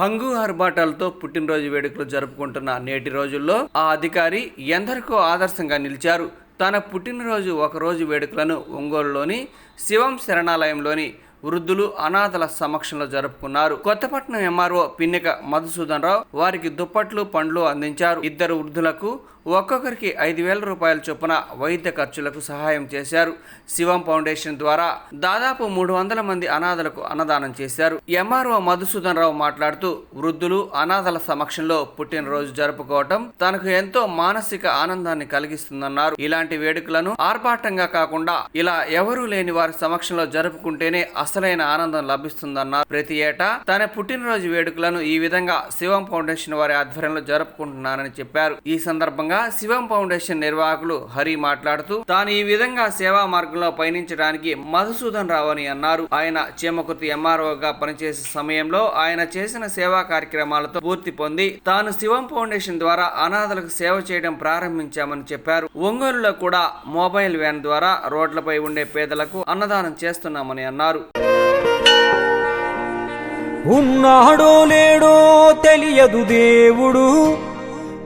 హంగు హర్బాటాలతో పుట్టినరోజు వేడుకలు జరుపుకుంటున్న నేటి రోజుల్లో ఆ అధికారి ఎందరికో ఆదర్శంగా నిలిచారు. తన పుట్టినరోజు ఒకరోజు వేడుకలను ఒంగోలులోని శివం శరణాలయంలోని వృద్ధులు అనాథల సమక్షంలో జరుపుకున్నారు. కొత్తపట్నం ఎంఆర్ఓ పిన్నిక మధుసూదన్ రావు వారికి దుప్పట్లు పండ్లు అందించారు. ఇద్దరు వృద్ధులకు ఒక్కొక్కరికి ఐదు వేల రూపాయల చొప్పున వైద్య ఖర్చులకు సహాయం చేశారు. శివం ఫౌండేషన్ ద్వారా దాదాపు మూడు వందల మంది అనాథలకు అన్నదానం చేశారు. ఎంఆర్ఓ మధుసూదన్ రావు మాట్లాడుతూ వృద్ధులు అనాథల సమక్షంలో పుట్టినరోజు జరుపుకోవటం తనకు ఎంతో మానసిక ఆనందాన్ని కలిగిస్తుందన్నారు. ఇలాంటి వేడుకలను ఆర్భాటంగా కాకుండా ఇలా ఎవరూ లేని వారి సమక్షంలో జరుపుకుంటేనే అసలైన ఆనందం లభిస్తుందన్నారు. ప్రతి ఏటా తన పుట్టినరోజు వేడుకలను ఈ విధంగా శివం ఫౌండేషన్ వారి ఆధ్వర్యంలో జరుపుకుంటున్నానని చెప్పారు. ఈ సందర్భంగా శివం ఫౌండేషన్ నిర్వాహకులు హరి మాట్లాడుతూ తాను ఈ విధంగా సేవా మార్గంలో పయనించడానికి మధుసూదన్ రావు అని అన్నారు. ఆయన చీమకుర్తి ఎంఆర్ఓగా పనిచేసే సమయంలో ఆయన చేసిన సేవా కార్యక్రమాలతో పూర్తి పొంది తాను శివం ఫౌండేషన్ ద్వారా అనాథలకు సేవ చేయడం ప్రారంభించామని చెప్పారు. ఒంగోలులో కూడా మొబైల్ వ్యాన్ ద్వారా రోడ్లపై ఉండే పేదలకు అన్నదానం చేస్తున్నామని అన్నారు. ఉన్నాడో లేడో తెలియదు దేవుడు.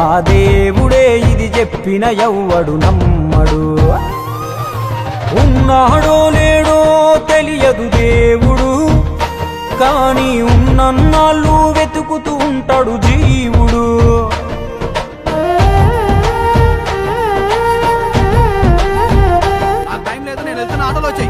ఆ దేవుడే ఇది చెప్పిన ఎవ్వడు నమ్మడు. ఉన్నాడో లేడో తెలియదు దేవుడు. కాని ఉన్నన్నాళ్ళు వెతుకుతూ ఉంటాడు జీవుడు. ఆ టైం లేదు నేను వెళ్తున్న ఆటోలో వచ్చాయి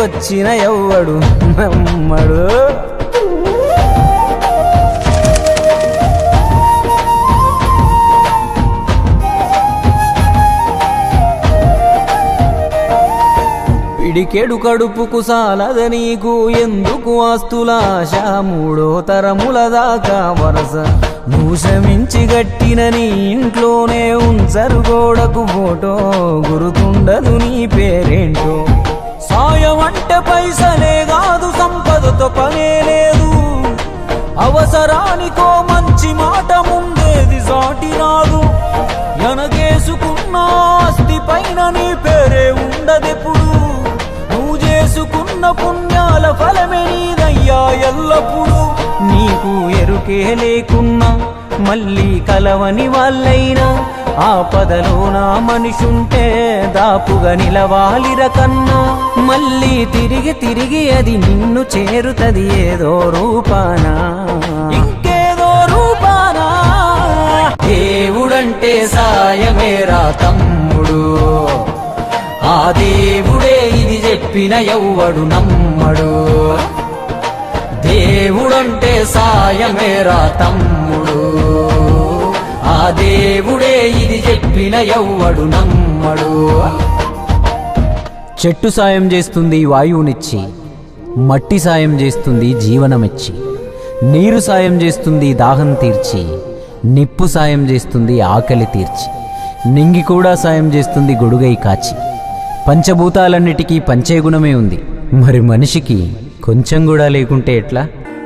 వచ్చిన ఎవ్వడు నమ్మడు. పిడికెడు కడుపుకు సాలద నీకు ఎందుకు ఆస్తులాశ? మూడో తరముల దాకా వరస. భూషమించి గట్టిన నీ ఇంట్లోనే ఉంచరు గోడకు ఫోటో. గురుతుండదు నీ పేరేంటో. ఎరుకే లేకున్నా మళ్ళీ కలవని వాళ్ళైనా ఆపదలో నా మనిషుంటే దాపుగా నిలవాలిర కన్నా మళ్ళీ తిరిగి తిరిగి అది నిన్ను చేరుతది ఏదో రూపానా? ఇంకేదో రూపాన? దేవుడంటే సాయమేరా తమ్ముడు. ఆ దేవుడే ఇది చెప్పిన ఎవ్వడు నమ్మడు. దేవుడంటే సాయమేరా తమ్ముడు. ఆ దేవుడే ఇది చెప్పిన ఎవ్వడు నమ్మడు. చెట్టు సాయం చేస్తుంది వాయువునిచ్చి మట్టి సాయం చేస్తుంది జీవనమిచ్చి నీరు సాయం చేస్తుంది దాహం తీర్చి నిప్పు సాయం చేస్తుంది ఆకలి తీర్చి నింగి కూడా సాయం చేస్తుంది గొడుగై కాచి. పంచభూతాలన్నిటికీ పంచే గుణమే ఉంది. మరి మనిషికి కొంచెం కూడా లేకుంటే ఎట్లా?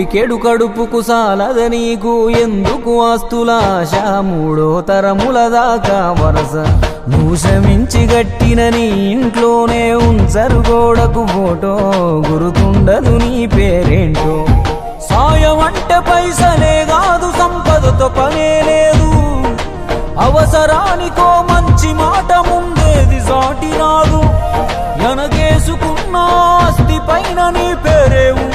పిడికెడు కడుపుకు సాలద నీకు ఎందుకు ఆస్తులాశ? మూడో తరముల దాకా వరస. నువ్వు శ్రమించి గట్టిన నీ ఇంట్లోనే ఉంచరు గోడకు ఫోటో. గురుతుండదు నీ పేరేంటో? సాయం అంటే పైసలే కాదు సంపదతో పనే లేదు. అవసరానికో మంచి మాట ముందేది సాటి రాదు ఎనగేసుకున్న ఆస్తి పైన నీ పేరే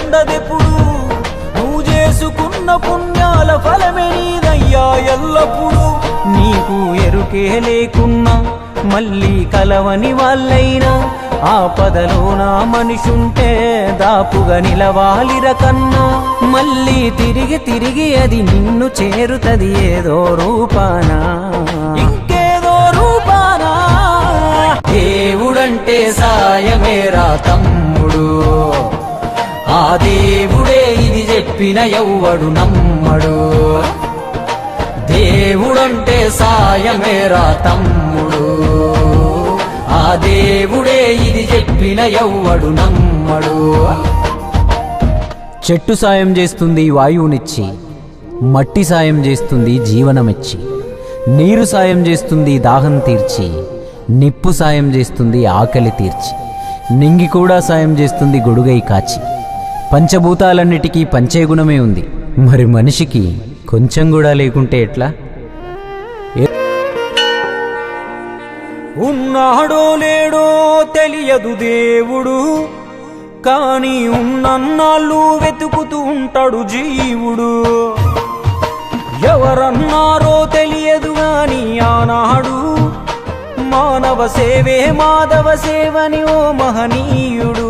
పుణ్యాల ఫలమే నీదయ్యా ఎల్లప్పుడూ. నీకు ఎరుకే లేకున్నా మళ్ళీ కలవని వాళ్ళైనా. ఆపదలో నా మనిషుంటే దాపుగా నిలవాలిర కన్నా. మళ్ళీ తిరిగి తిరిగి అది నిన్ను చేరుతది ఏదో రూపాన. ఇంకేదో రూపాన. దేవుడంటే సాయమేరా తమ్ముడు. ఆ దేవుడే చెప్పిన ఎవ్వడు నమ్మడు. దేవుడంటే సాయమేరా తమ్ముడు. ఆ దేవుడే ఇది చెప్పిన ఎవ్వడు నమ్మడు. చెట్టు సాయం చేస్తుంది వాయువునిచ్చి మట్టి సాయం చేస్తుంది జీవనమిచ్చి నీరు సాయం చేస్తుంది దాహం తీర్చి నిప్పు సాయం చేస్తుంది ఆకలి తీర్చి నింగి కూడా సాయం చేస్తుంది గొడుగై కాచి. పంచభూతాలన్నిటికీ పంచే గుణమే ఉంది. మరి మనిషికి కొంచెం కూడా లేకుంటే ఎట్లా? ఉన్నాడో లేడో తెలియదు దేవుడు కానీ ఉన్నన్నాళ్ళు వెతుకుతూ ఉంటాడు జీవుడు. ఎవరన్నారో తెలియదు గాని ఆనాడు మానవ సేవే మాధవ సేవని ఓ మహనీయుడు.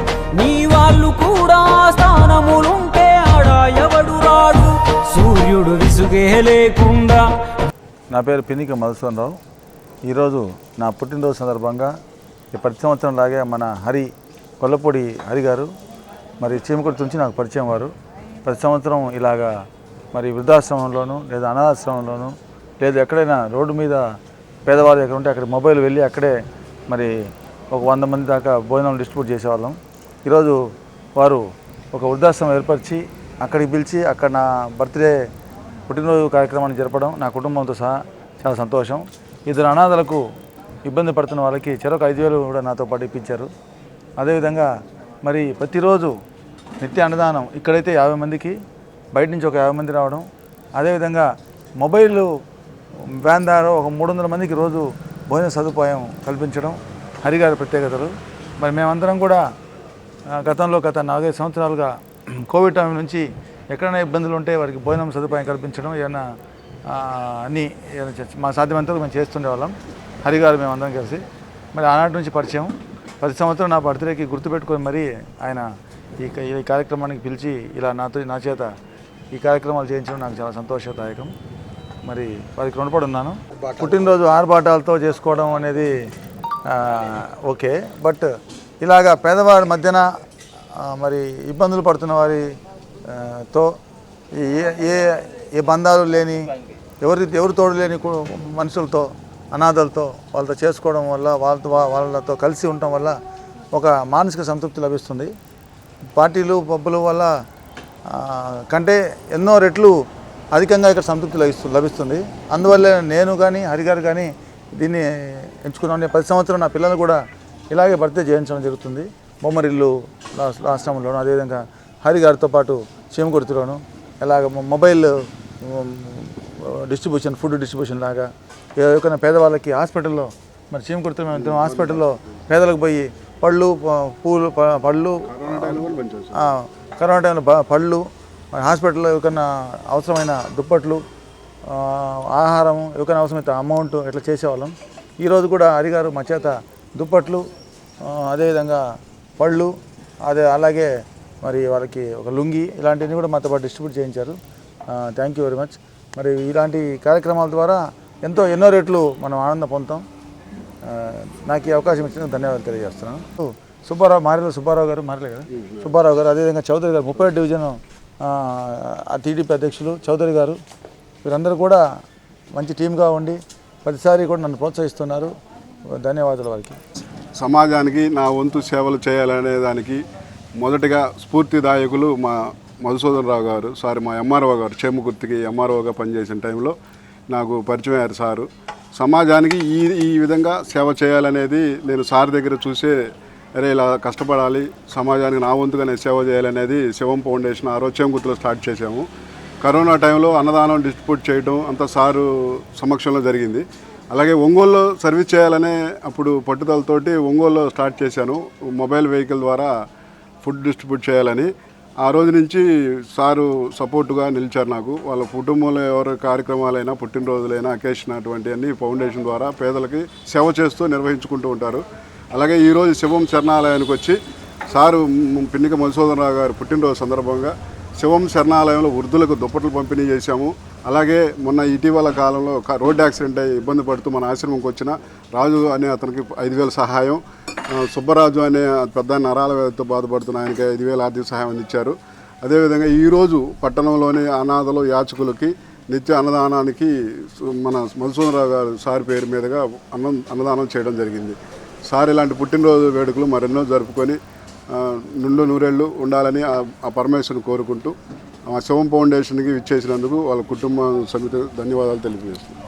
కూడా స్థానములుంటే ఆడా ఎవడు రాడు? సూర్యుడు విసుగే లేకుండా. నా పేరు పినికి మధుసూదనరావు ఈరోజు నా పుట్టినరోజు సందర్భంగా ఈ ప్రతి సంవత్సరం లాగే మన హరి కొల్లపూడి హరి గారు మరి చీమకుర్తి నుంచి నాకు పరిచయం వారు. ప్రతి సంవత్సరం ఇలాగా మరి వృద్ధాశ్రమంలోను లేదా అనాథాశ్రమంలోను లేదా ఎక్కడైనా రోడ్డు మీద పేదవాళ్ళు ఎక్కడ ఉంటే అక్కడ మొబైల్ వెళ్ళి అక్కడే మరి ఒక వంద మంది దాకా భోజనం డిస్ట్రిబ్యూట్ చేసేవాళ్ళం. ఈరోజు వారు ఒక వృద్ధాశ్రమం ఏర్పరిచి అక్కడికి పిలిచి అక్కడ నా బర్త్డే పుట్టినరోజు కార్యక్రమాన్ని జరపడం నా కుటుంబంతో సహా చాలా సంతోషం. ఇద్దరు అనాథలకు ఇబ్బంది పడుతున్న వాళ్ళకి చెరొక ఐదు వేలు కూడా నాతో పాటు ఇప్పించారు. అదేవిధంగా మరి ప్రతిరోజు నిత్య అన్నదానం ఇక్కడైతే యాభై మందికి బయట నుంచి ఒక యాభై మంది రావడం. అదేవిధంగా మొబైల్ వ్యాన్ ద్వారా ఒక మూడు వందల మందికి రోజు భోజన సదుపాయం కల్పించడం హరిగారి ప్రత్యేకతలు. మరి మేమందరం కూడా గతంలో గత నాలుగైదు సంవత్సరాలుగా కోవిడ్ టైం నుంచి ఎక్కడైనా ఇబ్బందులు ఉంటే వారికి భోజనం సదుపాయం కల్పించడం ఏమైనా అన్నీ మా సాధ్యమైనంత వరకు మేము చేస్తుండేవాళ్ళం హరిగారు మేమందరం కలిసి. మరి ఆనాటి నుంచి పరిచయం. ప్రతి సంవత్సరం నా బర్త్డేకి గుర్తుపెట్టుకొని మరి ఆయన ఈ ఈ కార్యక్రమానికి పిలిచి ఇలా నాతో నా చేత ఈ కార్యక్రమాలు చేయించడం నాకు చాలా సంతోషదాయకం. మరి వారికి రుణపడి ఉన్నాను పుట్టినరోజు ఆర్భాటాలతో చేసుకోవడం అనేది ఓకే. బట్ ఇలాగా పేదవారి మధ్యన మరి ఇబ్బందులు పడుతున్న వారితో ఈ ఏ ఏ ఏ బంధాలు లేని ఎవరి ఎవరి తోడు లేని మనుషులతో అనాథలతో వాళ్ళతో చేసుకోవడం వల్ల వాళ్ళతో వాళ్ళతో కలిసి ఉండటం వల్ల ఒక మానసిక సంతృప్తి లభిస్తుంది. పార్టీలు పబ్బుల వల్ల కంటే ఎన్నో రెట్లు అధికంగా ఇక్కడ సంతృప్తి లభిస్తు లభిస్తుంది. అందువల్ల నేను కానీ హరిగారు కానీ దీన్ని ఎంచుకున్నాను పది సంవత్సరం నా పిల్లలు కూడా ఇలాగే బర్త్డే చేయించడం జరుగుతుంది. బొమ్మరిల్లు ఆశ్రమంలోను అదేవిధంగా హరిగారితో పాటు చీమకుర్తిలోను ఇలాగ మొబైల్ డిస్ట్రిబ్యూషన్ ఫుడ్ డిస్ట్రిబ్యూషన్ లాగా ఎవరికైనా పేదవాళ్ళకి హాస్పిటల్లో మరి చీమకుర్తి మేము హాస్పిటల్లో పేదలకు పోయి పళ్ళు పూలు ప- పళ్ళు కరోనా టైంలో పళ్ళు హాస్పిటల్లో ఎవరికైనా అవసరమైన దుప్పట్లు ఆహారం ఎవరికైనా అవసరమైతే అమౌంట్ ఇట్లా చేసేవాళ్ళం. ఈరోజు కూడా హరిగారు మా చేత దుప్పట్లు అదేవిధంగా పళ్ళు అదే అలాగే మరి వాళ్ళకి ఒక లుంగి ఇలాంటివన్నీ కూడా మాతో పాటు డిస్ట్రిబ్యూట్ చేయించారు. థ్యాంక్ యూ వెరీ మచ్ మరి ఇలాంటి కార్యక్రమాల ద్వారా ఎంతో ఎన్నో రెట్లు మనం ఆనందం పొందుతాం. నాకు ఈ అవకాశం ఇచ్చినందుకు ధన్యవాదాలు తెలియజేస్తున్నాను. సుబ్బారావు మారిల సుబ్బారావు గారు మారలే కదా? సుబ్బారావు గారు అదేవిధంగా చౌదరి గారు ముప్పై డివిజన్ ఆ టీడీపీ అధ్యక్షులు చౌదరి గారు వీరందరూ కూడా మంచి టీమ్గా ఉండి ప్రతిసారి కూడా నన్ను ప్రోత్సహిస్తున్నారు. ధన్యవాదాలు వారికి. సమాజానికి నా వంతు సేవలు చేయాలనే దానికి మొదటిగా స్ఫూర్తిదాయకులు మా మధుసూదన్ రావు గారు సారీ మా ఎంఆర్ఓ గారు చేమకుర్తికి ఎంఆర్ఓగా పనిచేసిన టైంలో నాకు పరిచయం అయ్యారు సారు. సమాజానికి ఈ ఈ విధంగా సేవ చేయాలనేది నేను సార్ దగ్గర చూసే అరే ఇలా కష్టపడాలి సమాజానికి నా వంతుగా నేను సేవ చేయాలనేది శివం ఫౌండేషన్ ఆ రోజు చేమకుర్తిలో స్టార్ట్ చేసాము కరోనా టైంలో అన్నదానం డిస్ట్రిబ్యూట్ చేయడం అంతా సారు సమక్షంలో జరిగింది. అలాగే ఒంగోలులో సర్వీస్ చేయాలనే అప్పుడు పట్టుదలతోటి ఒంగోలులో స్టార్ట్ చేశాను. మొబైల్ వెహికల్ ద్వారా ఫుడ్ డిస్ట్రిబ్యూట్ చేయాలని. ఆ రోజు నుంచి సారు సపోర్టుగా నిలిచారు నాకు. వాళ్ళ కుటుంబంలో ఎవరి కార్యక్రమాలైనా పుట్టినరోజులైనా అకేషన్ అటువంటివన్నీ ఫౌండేషన్ ద్వారా పేదలకి సేవ చేస్తూ నిర్వహించుకుంటూ ఉంటారు. అలాగే ఈరోజు శివం శరణాలయానికి వచ్చి సారు పిన్నిక మధుసూదనరావు గారు పుట్టినరోజు సందర్భంగా శివం శరణాలయంలో వృద్ధులకు దుప్పట్లు పంపిణీ చేశాము. అలాగే మొన్న ఇటీవల కాలంలో ఒక రోడ్డు యాక్సిడెంట్ అయ్యి ఇబ్బంది పడుతూ మన ఆశ్రమంకి వచ్చిన రాజు అనే అతనికి ఐదు వేల సహాయం సుబ్బరాజు అనే పెద్ద నరాల వ్యాధితో బాధపడుతున్న ఆయనకి ఐదు వేల ఆర్థిక సహాయం అందించారు. అదేవిధంగా ఈరోజు పట్టణంలోని అనాథలు యాచకులకి నిత్య అన్నదానానికి మన మధుసూదనరావు గారు సార్ పేరు మీదుగా అన్నం అన్నదానం చేయడం జరిగింది. సార్ ఇలాంటి పుట్టినరోజు వేడుకలు మరెన్నో జరుపుకొని నుండు నూరేళ్ళు ఉండాలని ఆ- ఆ పరమేశ్వరుని కోరుకుంటూ ఆ శివం ఫౌండేషన్కి ఇచ్చేసినందుకు వాళ్ళ కుటుంబ సమితి ధన్యవాదాలు తెలియజేస్తున్నాను